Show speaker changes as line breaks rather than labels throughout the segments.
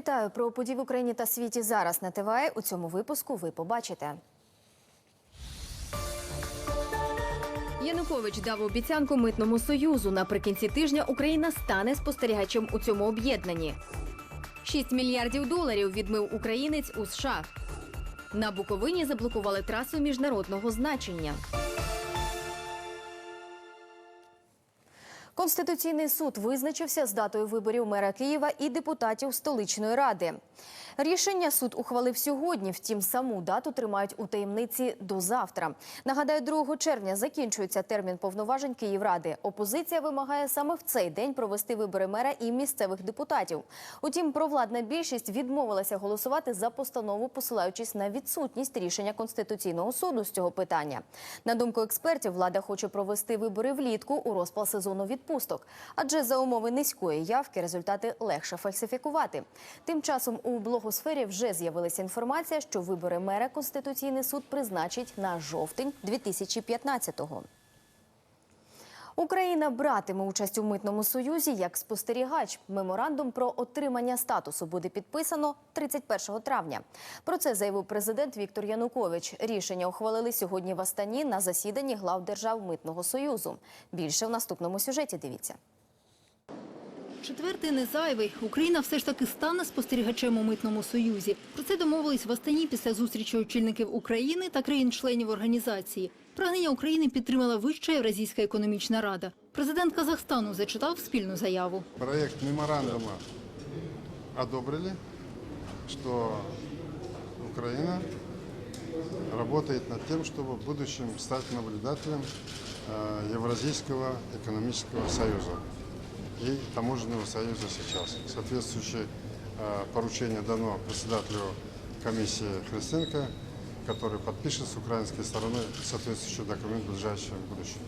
Вітаю про події в Україні та світі зараз на ТВА. У цьому випуску ви побачите. Янукович дав обіцянку митному союзу. Наприкінці тижня Україна стане спостерігачем у цьому об'єднанні. 6 мільярдів доларів відмив українець у США. На Буковині заблокували трасу міжнародного значення. Конституційний суд визначився з датою виборів мера Києва і депутатів столичної ради. Рішення суд ухвалив сьогодні. Втім, саму дату тримають у таємниці до завтра. Нагадаю, 2 червня закінчується термін повноважень Київради. Опозиція вимагає саме в цей день провести вибори мера і місцевих депутатів. Утім, провладна більшість відмовилася голосувати за постанову, посилаючись на відсутність рішення конституційного суду з цього питання. На думку експертів, влада хоче провести вибори влітку у розпал сезону відпусток, адже за умови низької явки результати легше фальсифікувати. Тим часом у блогосфері вже з'явилася інформація, що вибори мера Конституційний суд призначить на жовтень 2015-го. Україна братиме участь у митному союзі як спостерігач. Меморандум про отримання статусу буде підписано 31 травня. Про це заявив президент Віктор Янукович. Рішення ухвалили сьогодні в Астані на засіданні глав держав митного союзу. Більше в наступному сюжеті. Дивіться.
Четвертий не зайвий. Україна все ж таки стане спостерігачем у митному союзі. Про це домовились в Астані після зустрічі очільників України та країн-членів організації. Прагнення України підтримала Вища Євразійська економічна рада. Президент Казахстану зачитав спільну заяву.
Проект меморандума одобрили, что Украина работает над тем, чтобы в будущем стать наблюдателем э, Евразийского экономического союза и таможенного союза сейчас. Соответствующее э, поручение дано председателю комиссии Христенко, который подпишет с украинской стороны соответствующий документ в ближайшем будущем.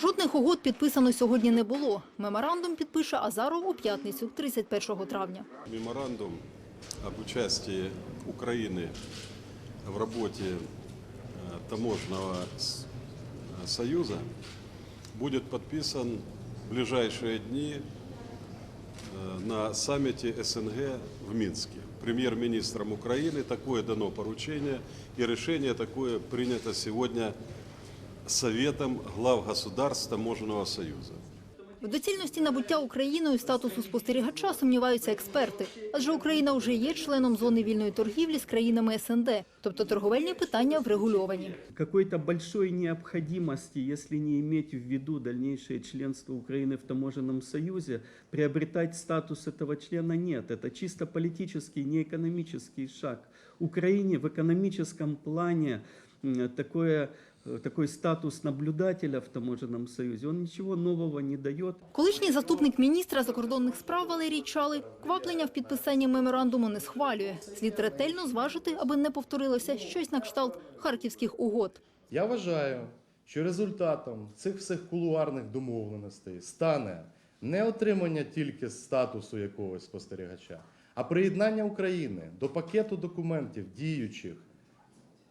Жодних угод підписано сьогодні не було. Меморандум підпише Азаров у п'ятницю, 31 травня.
Меморандум об участии Украины в работе э, таможенного с- э, союза будет подписан в ближайшие дни э, на саммите СНГ в Минске. Премьер-министром Украины такое дано поручение, и решение такое принято сегодня Советом глав государств Таможенного союза.
В доцільності набуття Україною статусу спостерігача сумніваються експерти, адже Україна вже є членом зони вільної торгівлі з країнами СНД, тобто торговельні питання врегульовані.
какой-то большой необходимости, если не иметь в виду дальнейшее членство Украины в таможенном союзе, приобретать статус этого члена нет. Это чисто политический, не экономический шаг. Украине в экономическом плане м, такое, э, такой статус наблюдателя в таможенном союзе, он ничего нового не дает.
Колишній заступник міністра закордонних справ Валерій Чалий кваплення в підписанні меморандуму не схвалює. Слід ретельно зважити, аби не повторилося щось на кшталт харківських угод.
Я вважаю, що результатом цих всіх кулуарних домовленостей стане не отримання тільки статусу якогось спостерігача, а приєднання України до пакету документів діючих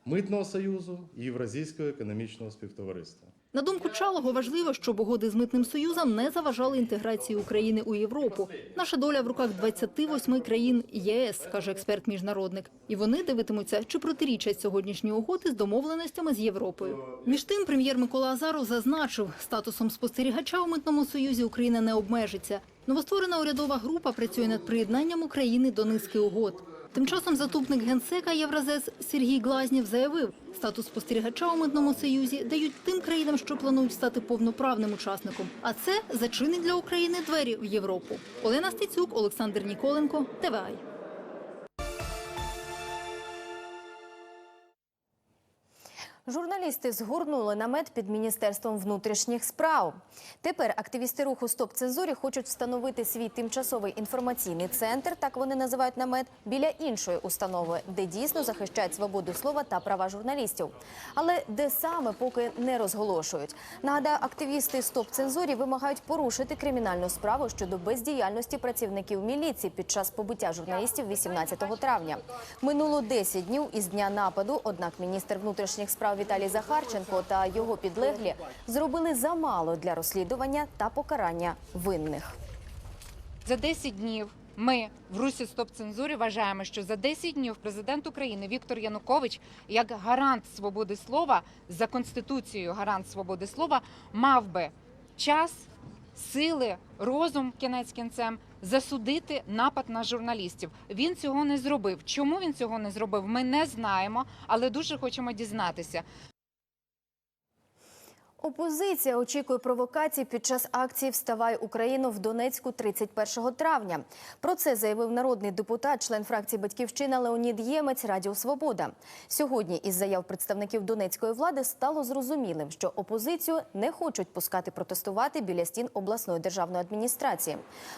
Митного союзу і Євразійського економічного співтовариства.
На думку Чалого, важливо, щоб угоди з митним союзом не заважали інтеграції України у Європу. Наша доля в руках 28 країн ЄС, каже експерт-міжнародник. І вони дивитимуться, чи протирічать сьогоднішні угоди з домовленостями з Європою. Між тим, прем'єр Микола Азаров зазначив, статусом спостерігача у митному союзі Україна не обмежиться. Новостворена урядова група працює над приєднанням України до низки угод. Тим часом заступник генсека Євразес Сергій Глазнєв заявив, статус спостерігача у митному союзі дають тим країнам, що планують стати повноправним учасником. А це зачинить для України двері в Європу. Олена Стецюк, Олександр Ніколенко, ТВАЙ.
Журналісти згорнули намет під міністерством внутрішніх справ. Тепер активісти руху Стоп цензурі хочуть встановити свій тимчасовий інформаційний центр, так вони називають намет, біля іншої установи, де дійсно захищають свободу слова та права журналістів. Але де саме поки не розголошують. Нагадаю, активісти Стоп цензурі вимагають порушити кримінальну справу щодо бездіяльності працівників міліції під час побиття журналістів 18 травня. Минуло 10 днів із дня нападу. Однак міністр внутрішніх справ Віталій Захарченко та його підлеглі зробили замало для розслідування та покарання винних.
За 10 днів Ми в Русі Стоп цензурі вважаємо, що за 10 днів президент України Віктор Янукович, як гарант свободи слова за конституцією гарант свободи слова, мав би час, сили, розум кінець кінцем засудити напад на журналістів. Він цього не зробив. Чому він цього не зробив? Ми не знаємо, але дуже хочемо дізнатися.
Опозиція очікує провокацій під час акції Вставай Україну в Донецьку 31 травня. Про це заявив народний депутат, член фракції Батьківщина Леонід Ємець Радіо Свобода. Сьогодні із заяв представників донецької влади стало зрозумілим, що опозицію не хочуть пускати протестувати біля стін обласної державної адміністрації.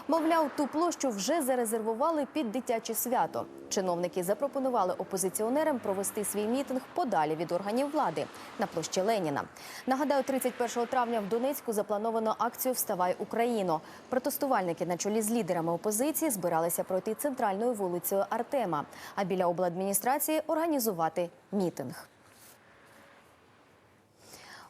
Мовляв, ту площу вже зарезервували під дитяче свято. Чиновники запропонували опозиціонерам провести свій мітинг подалі від органів влади на площі Леніна. Нагадаю, 31 травня в Донецьку заплановано акцію Вставай Україно. Протестувальники на чолі з лідерами опозиції збиралися пройти центральною вулицею Артема, а біля обладміністрації організувати мітинг.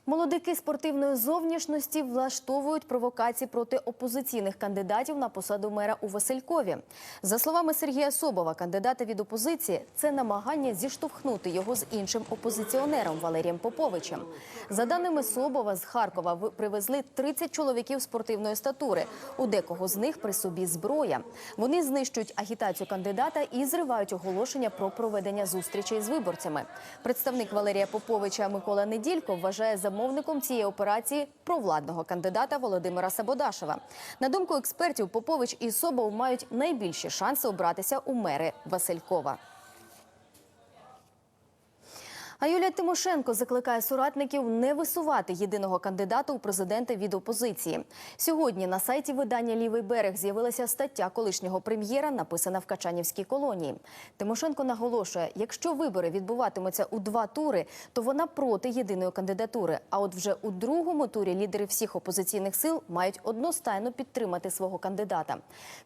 Молодики спортивної зовнішності влаштовують провокації проти опозиційних кандидатів на посаду мера у Василькові. За словами Сергія Собова, кандидата від опозиції, це намагання зіштовхнути його з іншим опозиціонером Валерієм Поповичем. За даними Собова, з Харкова привезли 30 чоловіків спортивної статури. У декого з них при собі зброя. Вони знищують агітацію кандидата і зривають оголошення про проведення зустрічей з виборцями. Представник Валерія Поповича Микола Неділько вважає замовником цієї операції провладного кандидата Володимира Сабодашева. На думку експертів, Попович і Собов мають найбільші шанси обратися у мери Василькова. А Юлія Тимошенко закликає соратників не висувати єдиного кандидата у президенти від опозиції. Сьогодні на сайті видання Лівий берег з'явилася стаття колишнього прем'єра, написана в Качанівській колонії. Тимошенко наголошує, якщо вибори відбуватимуться у два тури, то вона проти єдиної кандидатури. А от вже у другому турі лідери всіх опозиційних сил мають одностайно підтримати свого кандидата.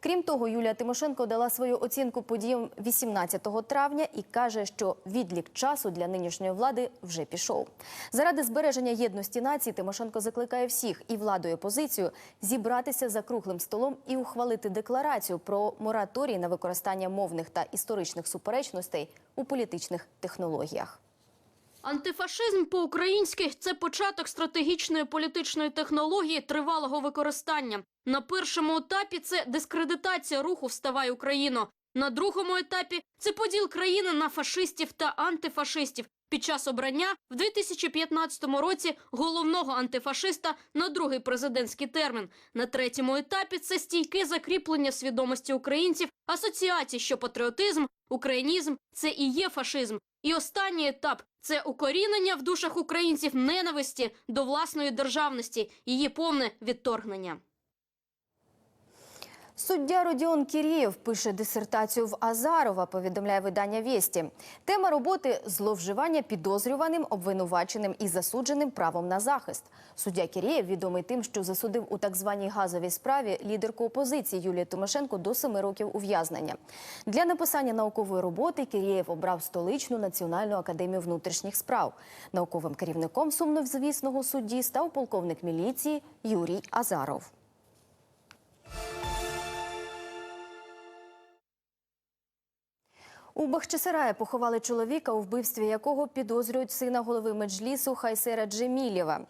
Крім того, Юлія Тимошенко дала свою оцінку подіям 18 травня і каже, що відлік часу для нинішньої влади вже пішов. Заради збереження єдності нації Тимошенко закликає всіх і владу, і опозицію зібратися за круглим столом і ухвалити декларацію про мораторій на використання мовних та історичних суперечностей у політичних технологіях.
Антифашизм по-українськи це початок стратегічної політичної технології тривалого використання. На першому етапі це дискредитація руху Вставай Україно. На другому етапі це поділ країни на фашистів та антифашистів. Під час обрання в 2015 році головного антифашиста на другий президентський термін. На третьому етапі це стійке закріплення свідомості українців, асоціації, що патріотизм, українізм це і є фашизм. І останній етап це укорінення в душах українців ненависті до власної державності, її повне відторгнення.
Суддя Родіон Кірєєв пише дисертацію в Азарова, повідомляє видання «Вєсті». Тема роботи – зловживання підозрюваним, обвинуваченим і засудженим правом на захист. Суддя Кірєєв відомий тим, що засудив у так званій газовій справі лідерку опозиції Юлію Тимошенко до семи років ув'язнення. Для написання наукової роботи Кірєєв обрав столичну національну академію внутрішніх справ. Науковим керівником сумнозвісного судді став полковник міліції Юрій Азаров. У Бахчисараї поховали чоловіка, у вбивстві якого підозрюють сина голови меджлісу Хайсера Джемілєва.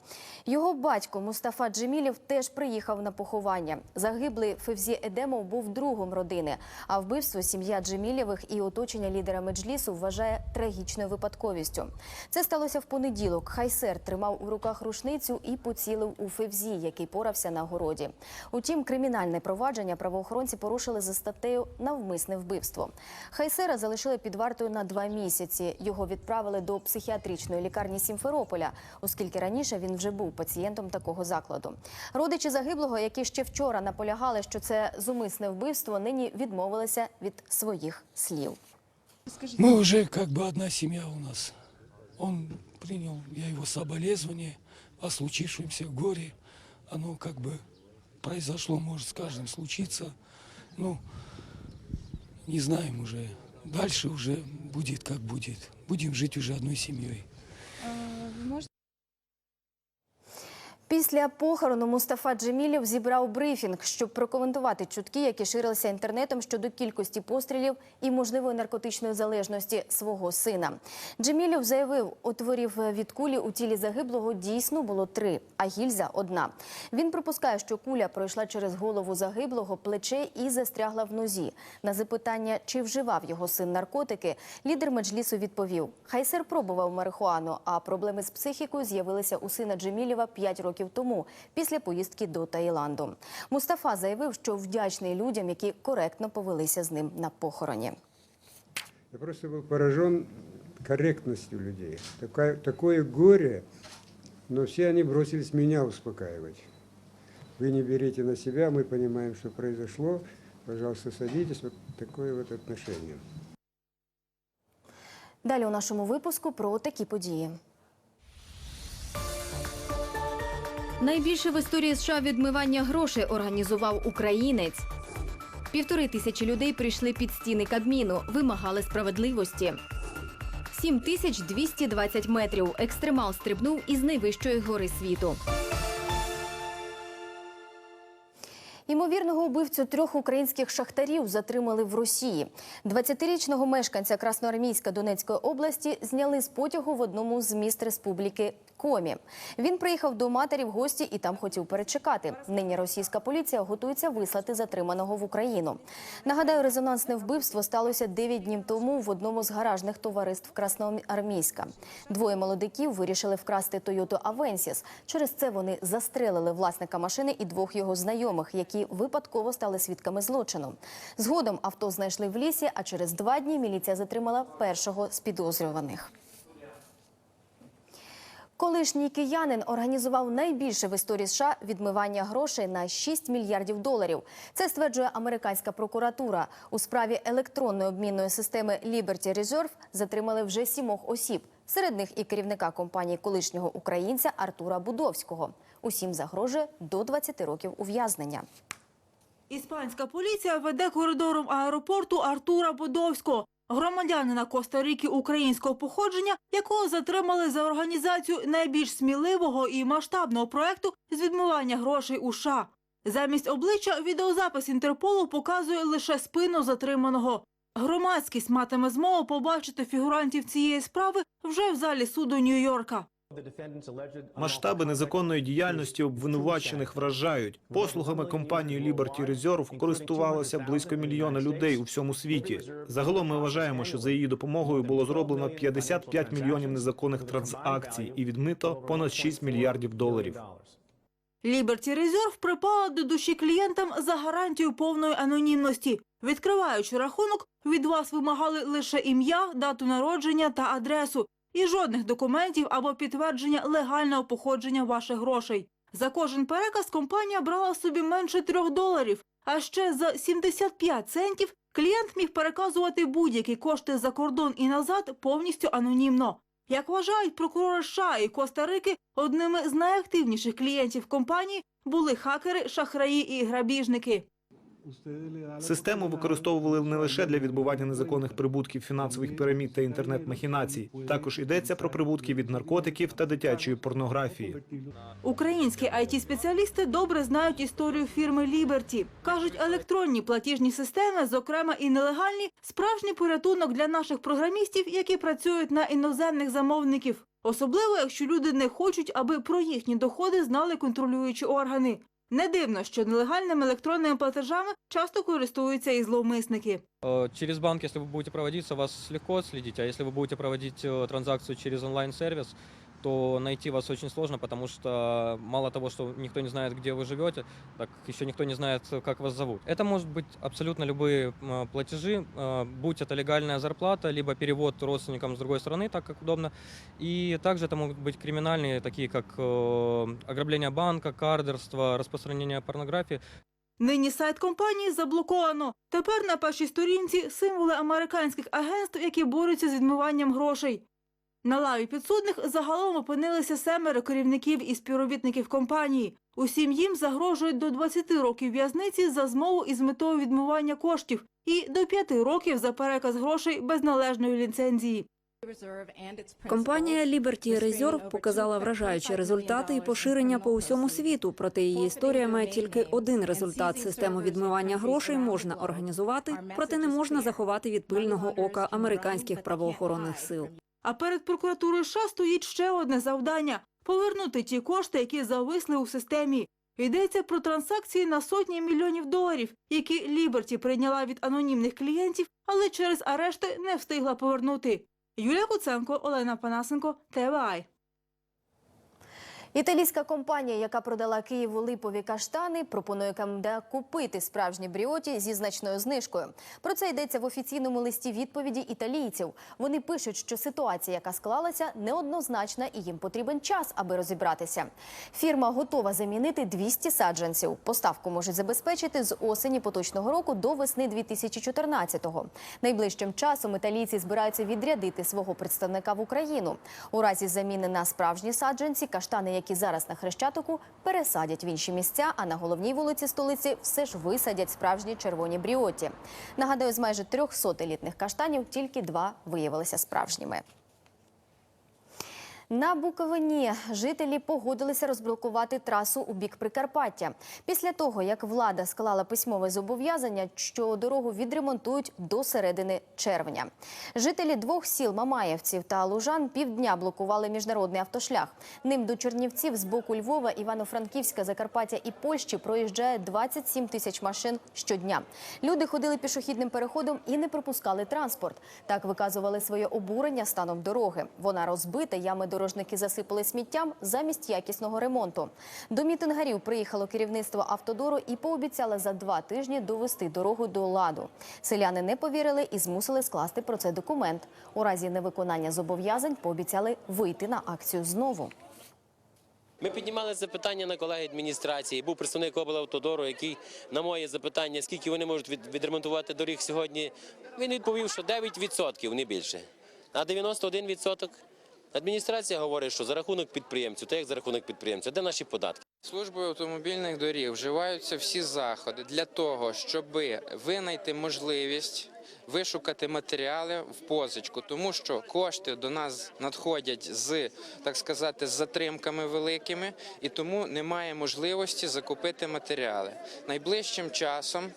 Його батько Мустафа Джемілєв теж приїхав на поховання. Загиблий Февзі Едемов був другом родини, а вбивство сім'я Джемілєвих і оточення лідера меджлісу вважає трагічною випадковістю. Це сталося в понеділок. Хайсер тримав у руках рушницю і поцілив у Февзі, який порався на городі. Утім, кримінальне провадження правоохоронці порушили за статтею навмисне вбивство. Хайсера залишили під вартою на два місяці. Його відправили до психіатричної лікарні Сімферополя, оскільки раніше він вже був пацієнтом такого закладу. Родичі загиблого, які ще вчора наполягали, що це зумисне вбивство, нині відмовилися від своїх слів.
Мы уже как бы одна семья у нас. Он принял, я его соболезнование о случившемся горе. Оно как бы произошло, может с каждым случиться. Ну, не знаем уже. Дальше уже будет как будет. Будем жить уже одной семьей.
Після похорону Мустафа Джемілів зібрав брифінг, щоб прокоментувати чутки, які ширилися інтернетом щодо кількості пострілів і можливої наркотичної залежності свого сина. Джемілів заявив, отворів від кулі у тілі загиблого дійсно було три, а гільза одна. Він припускає, що куля пройшла через голову загиблого, плече і застрягла в нозі. На запитання, чи вживав його син наркотики, лідер меджлісу відповів: Хайсер пробував марихуану, а проблеми з психікою з'явилися у сина Джемілєва 5 років тому, після поїздки до Таїланду. Мустафа заявив, що вдячний людям, які коректно повелися з ним на похороні.
Я просто был поражен корректностью людей. Такое, такое горе, но все они бросились меня успокаивать. Вы не берите на себя, мы понимаем, что произошло. Пожалуйста, садитесь. Вот такое вот отношение.
Далі у нашому випуску про такі події. Найбільше в історії США відмивання грошей організував українець. Півтори тисячі людей прийшли під стіни Кабміну, вимагали справедливості. 7220 метрів. Екстремал стрибнув із найвищої гори світу. Імовірного убивцю трьох українських шахтарів затримали в Росії. 20-річного мешканця Красноармійська Донецької області зняли з потягу в одному з міст республіки Комі. Він приїхав до матері в гості і там хотів перечекати. Нині російська поліція готується вислати затриманого в Україну. Нагадаю, резонансне вбивство сталося 9 днів тому в одному з гаражних товариств Красноармійська. Двоє молодиків вирішили вкрасти Toyota Avensis. Через це вони застрелили власника машини і двох його знайомих, які випадково стали свідками злочину. Згодом авто знайшли в лісі, а через два дні міліція затримала першого з підозрюваних. Колишній киянин організував найбільше в історії США відмивання грошей на 6 мільярдів доларів. Це стверджує американська прокуратура. У справі електронної обмінної системи Liberty Reserve затримали вже сімох осіб. Серед них і керівника компанії колишнього українця Артура Будовського. Усім загрожує до 20 років ув'язнення.
Іспанська поліція веде коридором аеропорту Артура Бодовського, громадянина Коста-Ріки українського походження, якого затримали за організацію найбільш сміливого і масштабного проекту з відмивання грошей у США. Замість обличчя відеозапис Інтерполу показує лише спину затриманого. Громадськість матиме змогу побачити фігурантів цієї справи вже в залі суду Нью-Йорка.
Масштаби незаконної діяльності обвинувачених вражають. Послугами компанії Liberty Reserve користувалося близько мільйона людей у всьому світі. Загалом ми вважаємо, що за її допомогою було зроблено 55 мільйонів незаконних транзакцій і відмито понад 6 мільярдів доларів.
Liberty Reserve припала до душі клієнтам за гарантію повної анонімності. Відкриваючи рахунок, від вас вимагали лише ім'я, дату народження та адресу. І жодних документів або підтвердження легального походження ваших грошей. За кожен переказ компанія брала собі менше трьох доларів. А ще за 75 центів клієнт міг переказувати будь-які кошти за кордон і назад повністю анонімно. Як вважають прокурори США і Коста-Рики, одними з найактивніших клієнтів компанії були хакери, шахраї і грабіжники.
Систему використовували не лише для відбування незаконних прибутків фінансових пірамід та інтернет-махінацій. Також йдеться про прибутки від наркотиків та дитячої порнографії.
Українські IT-спеціалісти добре знають історію фірми Liberty. Кажуть, електронні платіжні системи, зокрема і нелегальні, справжній порятунок для наших програмістів, які працюють на іноземних замовників. Особливо, якщо люди не хочуть, аби про їхні доходи знали контролюючі органи. Не дивно, що нелегальними електронними платежами часто користуються і зловмисники.
Э, Через банк, если вы будете проводиться, вас легко отследить, а если вы будете проводить э, транзакцию через онлайн-сервис, то найти вас очень сложно, потому что мало того, что никто не знает, где вы живете, так еще никто не знает, как вас зовут. Это может быть абсолютно любые м, платежи, э, будь это легальная зарплата, либо перевод родственникам с другой стороны, так как удобно. И также это могут быть криминальные, такие как э, ограбление банка, кардерство, распространение порнографии.
Нині сайт компанії заблоковано. Тепер на першій сторінці символи американських агентств, які борються з відмиванням грошей. На лаві підсудних загалом опинилися семеро керівників і співробітників компанії. Усім їм загрожують до 20 років в'язниці за змову із метою відмивання коштів і до 5 років за переказ грошей без належної ліцензії.
Компанія Liberty Reserve показала вражаючі результати і поширення по усьому світу. Проте її історія має тільки один результат: систему відмивання грошей можна організувати, проте не можна заховати від пильного ока американських правоохоронних сил.
А перед прокуратурою США стоїть ще одне завдання повернути ті кошти, які зависли у системі. Йдеться про транзакції на сотні мільйонів доларів, які Ліберті прийняла від анонімних клієнтів, але через арешти не встигла повернути. Юлія Куценко, Олена Панасенко, ТВАЙ.
Італійська компанія, яка продала Києву липові каштани, пропонує КМДА купити справжні бріоті зі значною знижкою. Про це йдеться в офіційному листі відповіді італійців. Вони пишуть, що ситуація, яка склалася, неоднозначна і їм потрібен час, аби розібратися. Фірма готова замінити 200 саджанців. Поставку можуть забезпечити з осені поточного року до весни 2014-го. Найближчим часом італійці збираються відрядити свого представника в Україну. У разі заміни на справжні саджанці каштани, які зараз на Хрещатику, пересадять в інші місця, а на головній вулиці столиці все ж висадять справжні червоні бріоті. Нагадаю, з майже 300 елітних каштанів тільки два виявилися справжніми. На Буковині жителі погодилися розблокувати трасу у бік Прикарпаття. Після того, як влада склала письмове зобов'язання, що дорогу відремонтують до середини червня. Жителі двох сіл Мамаєвців та Лужан півдня блокували міжнародний автошлях. Ним до Чернівців з боку Львова, Івано-Франківська, Закарпаття і Польщі проїжджає 27 тисяч машин щодня. Люди ходили пішохідним переходом і не пропускали транспорт. Так виказували своє обурення станом дороги. Вона розбита, ями дорожники засипали сміттям замість якісного ремонту. До мітингарів приїхало керівництво автодору і пообіцяли за два тижні довести дорогу до ладу. Селяни не повірили і змусили скласти про це документ. У разі невиконання зобов'язань пообіцяли вийти на акцію знову.
Ми піднімали запитання на колеги адміністрації. Був представник облавтодору, який на моє запитання, скільки вони можуть відремонтувати доріг сьогодні. Він відповів, що 9%, не більше. А 91% адміністрація говорить, що за рахунок підприємців, та як за рахунок підприємців, де наші податки?
Службою автомобільних доріг вживаються всі заходи для того, щоб винайти можливість вишукати матеріали в позичку, тому що кошти до нас надходять з так сказати з затримками великими, і тому немає можливості закупити матеріали. Найближчим часом.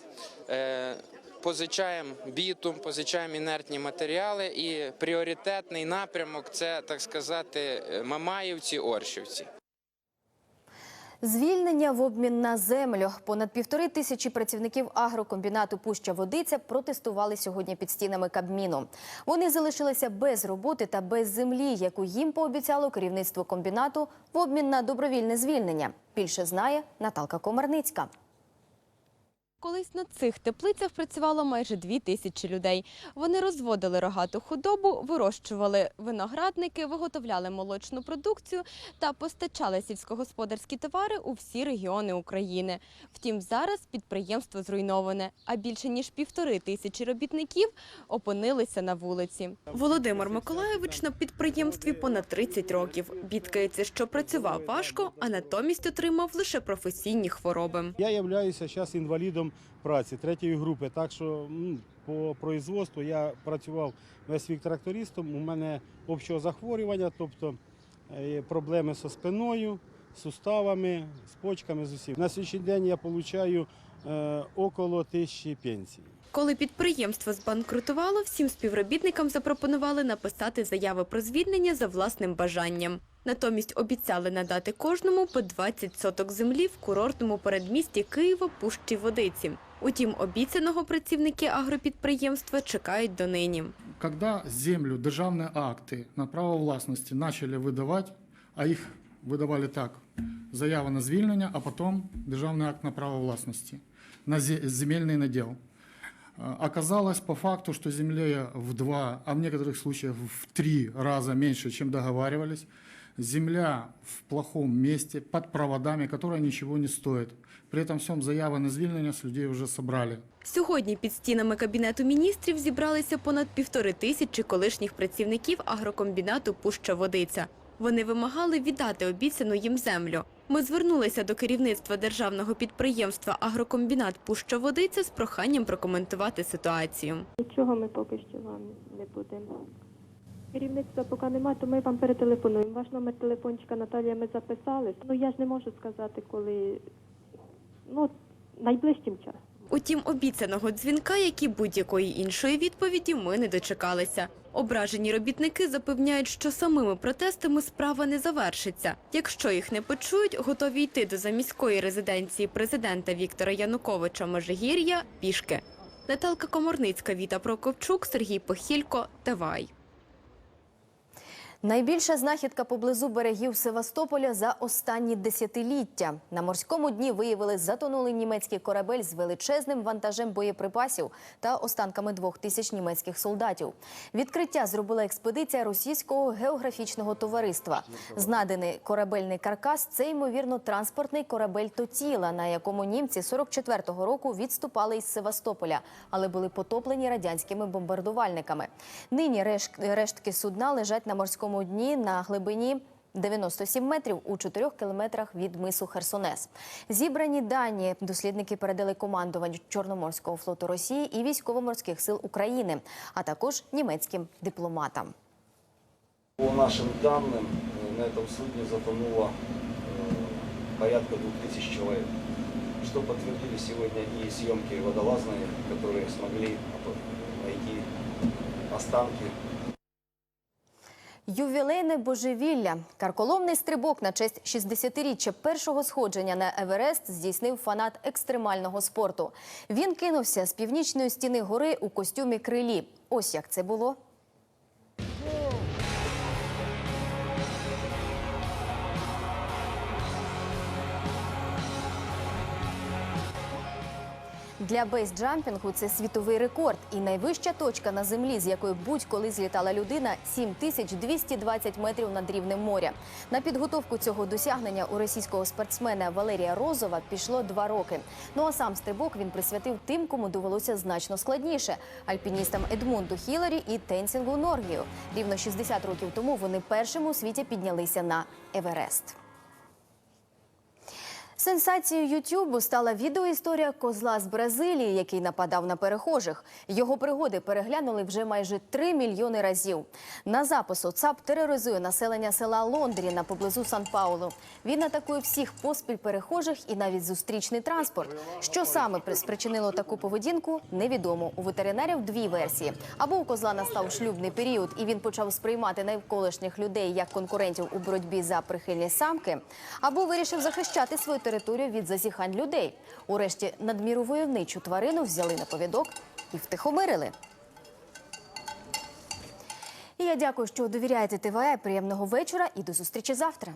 Е, Позичаємо бітум, позичаємо інертні матеріали, і пріоритетний напрямок це так сказати Мамаївці, Оршівці.
Звільнення в обмін на землю. Понад півтори тисячі працівників агрокомбінату Пуща Водиця протестували сьогодні під стінами Кабміну. Вони залишилися без роботи та без землі, яку їм пообіцяло керівництво комбінату в обмін на добровільне звільнення. Більше знає Наталка Комарницька.
Колись на цих теплицях працювало майже дві тисячі людей. Вони розводили рогату худобу, вирощували виноградники, виготовляли молочну продукцію та постачали сільськогосподарські товари у всі регіони України. Втім, зараз підприємство зруйноване, а більше ніж півтори тисячі робітників опинилися на вулиці. Володимир Миколаєвич на підприємстві понад 30 років. Бідкається, що працював важко, а натомість отримав лише професійні хвороби.
Я являюся зараз інвалідом праці третьої групи, так що по производству я працював весь вік трактористом. У мене общого захворювання, тобто е, проблеми зі спиною, суставами, з почками, з усім. На сьогоднішній день я отримую е, около тисячі пенсій.
Коли підприємство збанкрутувало, всім співробітникам запропонували написати заяви про звільнення за власним бажанням. Натомість обіцяли надати кожному по 20 соток землі в курортному передмісті Києва Пущі Водиці. Утім, обіцяного працівники агропідприємства чекають донині.
Когда землю, державные акты на право власності начали видавати, а їх видавали так: заява на звільнення, а потім державний акт на право власності, на зе- земельний наділ. А, Оказалось по факту, что земли в два, а в некоторых случаях в три раза меньше, чем договаривались. Земля в плохом месте, под проводами, которая ничего не стоит. При этом всем заявы на звільнення с людей уже собрали.
Сьогодні під стінами Кабінету міністрів зібралися понад півтори тисячі колишніх працівників агрокомбінату Пуща Водиця. Вони вимагали віддати обіцяну їм землю. Ми звернулися до керівництва державного підприємства Агрокомбінат Пуща Водиця з проханням прокоментувати ситуацію.
Нічого ми поки що вам не будемо Керівництва поки немає, то ми вам перетелефонуємо. Ваш номер телефончика Наталія ми записали. Ну я ж не можу сказати, коли ну найближчим часом.
Утім, обіцяного дзвінка, як і будь-якої іншої відповіді, ми не дочекалися. Ображені робітники запевняють, що самими протестами справа не завершиться. Якщо їх не почують, готові йти до заміської резиденції президента Віктора Януковича Межигір'я пішки. Наталка Коморницька, Віта Прокопчук, Сергій Похілько, Тавай.
Найбільша знахідка поблизу берегів Севастополя за останні десятиліття. На морському дні виявили затонулий німецький корабель з величезним вантажем боєприпасів та останками двох тисяч німецьких солдатів. Відкриття зробила експедиція російського географічного товариства. Знаданий корабельний каркас це ймовірно транспортний корабель Тотіла, на якому німці 44-го року відступали із Севастополя, але були потоплені радянськими бомбардувальниками. Нині решт- рештки судна лежать на морському дні на глибині 97 метрів у 4 кілометрах від мису Херсонес. Зібрані дані дослідники передали командуванню Чорноморського флоту Росії і військово-морських сил України, а також німецьким дипломатам.
По нашим данным, э, на этом судне затонуло э, порядка 2000 человек, что подтвердили сегодня и съемки водолазные, которые смогли опо- найти останки
Ювілейне божевілля. Карколомний стрибок на честь 60-річчя першого сходження на Еверест здійснив фанат екстремального спорту. Він кинувся з північної стіни гори у костюмі крилі. Ось як це було. Для бейсджампінгу це світовий рекорд і найвища точка на землі, з якої будь-коли злітала людина 7220 метрів над рівнем моря. На підготовку цього досягнення у російського спортсмена Валерія Розова пішло два роки. Ну а сам стрибок він присвятив тим, кому довелося значно складніше альпіністам Едмунду Хіларі і Тенсінгу Норгію. Рівно 60 років тому вони першими у світі піднялися на Еверест. Сенсацією Ютубу стала відеоісторія козла з Бразилії, який нападав на перехожих. Його пригоди переглянули вже майже 3 мільйони разів. На запису ЦАП тероризує населення села Лондріна поблизу Сан-Паулу. Він атакує всіх поспіль перехожих і навіть зустрічний транспорт. Що саме спричинило таку поведінку, невідомо. У ветеринарів дві версії: або у козла настав шлюбний період, і він почав сприймати навколишніх людей як конкурентів у боротьбі за прихильні самки, або вирішив захищати свою територію від засіхань людей. Урешті надміру войовничу тварину взяли на повідок і втихомирили. І я дякую, що довіряєте ТВА. Приємного вечора і до зустрічі завтра.